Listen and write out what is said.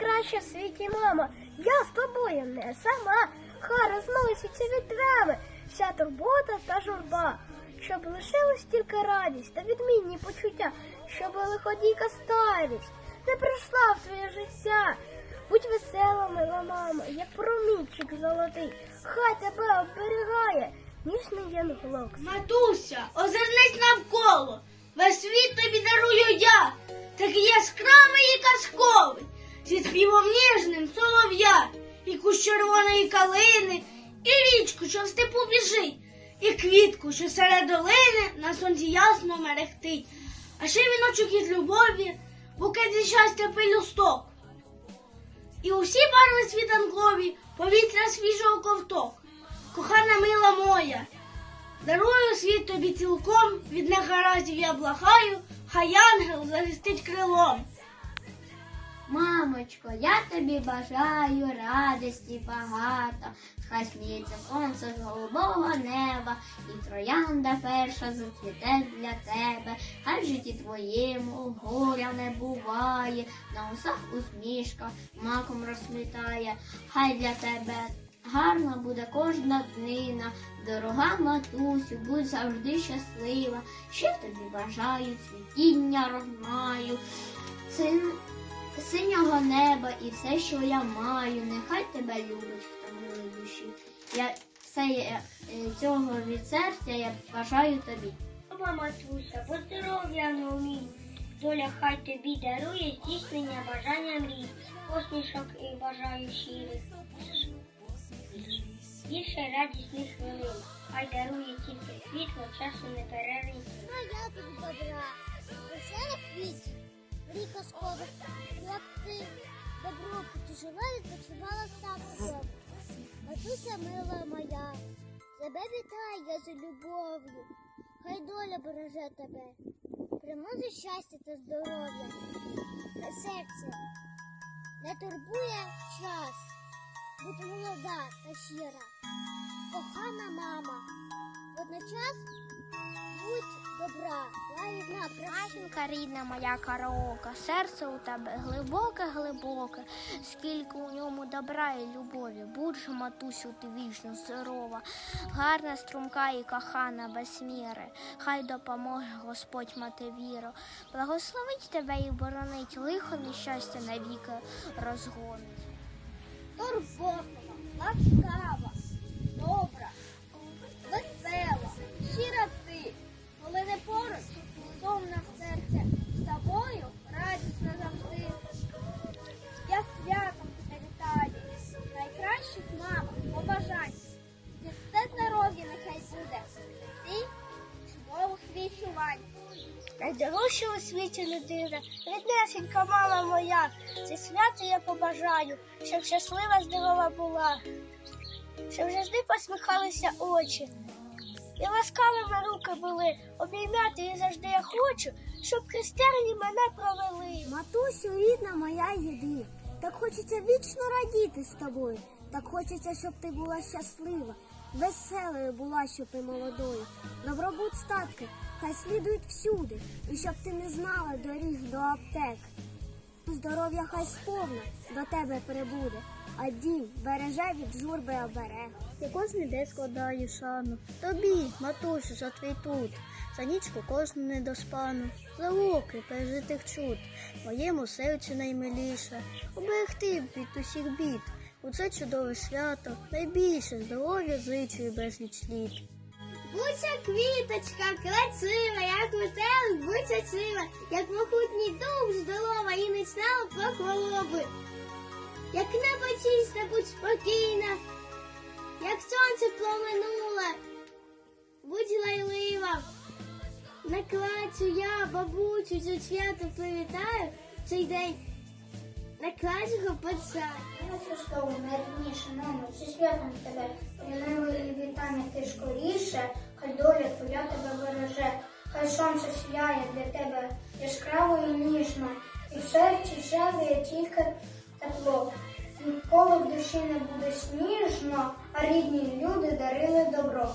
найкраща в світі мама. Я з тобою не сама. Хай розноситься вітрами, вся турбота та журба. Щоб лишилась тільки радість та відмінні почуття, щоб лиходійка старість не прийшла в твоє життя. Будь весела, мила мама, як промінчик золотий, хай тебе оберігає, ніжний янголок. Матуся, озирнись навколо. Весь світ тобі дарую я, такий яскравий і казковий, зі співом ніжним солов'я, і кущ червоної калини, і річку, що в степу біжить, і квітку, що серед долини на сонці ясно мерехтить, а ще віночок із любові, букет зі щастя пелюсток. І усі барви світанкові, повітря свіжого ковток. Кохана мила моя, дарую світ тобі цілком, від негараздів я благаю, хай ангел захистить крилом. Мамочко, я тобі бажаю радості багато. Хай сміється сонце з голубого неба, і троянда перша зацвіте для тебе. Хай в житті твоєму горя не буває, на усах усмішка маком розквітає. Хай для тебе гарна буде кожна днина. Дорога матусю, будь завжди щаслива. Ще тобі бажаю цвітіння розмаю. Син синього неба і все, що я маю, нехай тебе любить в милій душі. Я все е, е, цього від серця я бажаю тобі. Мама матуся, будь здоров'я не. Доля хай тобі дарує здійснення бажання мрій, посмішок і бажаю щирих. Більше радісних хвилин, хай дарує тільки світло, часу не перерив. Ну, я тобі добра. Веселих квітів, мрій казкових, як ти добро жила, відпочивала вдома. Матуся мила моя, тебе вітаю я з любов'ю. Хай доля береже тебе. Примнози щастя та здоров'я. На серце не турбує час. Будь молода та щира. Кохана мама. Водночас будь добра, лагідна, красива. Рідна моя караока, серце у тебе глибоке, глибоке, скільки у ньому добра і любові. Будь же, матусю, ти вічно здорова, гарна, струмка і кохана без міри. Хай допоможе Господь мати віру. Благословить тебе і боронить, лихо нещастя навіки розгонить. Найдорожча у світі людина, ріднесенька мама моя, це свято я побажаю, щоб щаслива здорова була, щоб завжди посміхалися очі. І ласкавими руки були, обійняти її завжди я хочу, щоб християні мене провели. Матусю, рідна моя єдина, так хочеться вічно радіти з тобою. Так хочеться, щоб ти була щаслива, веселою була, щоб і молодою. Добробут статки, хай слідують всюди, і щоб ти не знала доріг до аптек. Здоров'я хай сповна до тебе прибуде, а дім береже від журби оберег. Я кожний день складаю шану. Тобі, матусю, за твій тут, за нічку кожну недоспану, за роки пережитих чуд, моєму серцю наймиліше, оберегти від усіх бід. У це чудове свято найбільше здоров'я зичу і безліч літ. Будься квіточка, красива, як метелик, будь щаслива, як могутній дух, здорова і не знала про хвороби. Як небо чисте, будь спокійна, як сонце проминуле, будь лайлива. Наклацю я, бабусю, цю свято привітаю цей день. Наклацю гопацаю. Матушко, найрідніше, мамо, зі святом тебе, Вітання ти скоріше, хай доля твоя тебе береже, хай сонце сіяє для тебе яскраво і ніжно, і в серці жеває тільки тепло. Ніколи в душі не буде сніжно, а рідні люди дарили добро.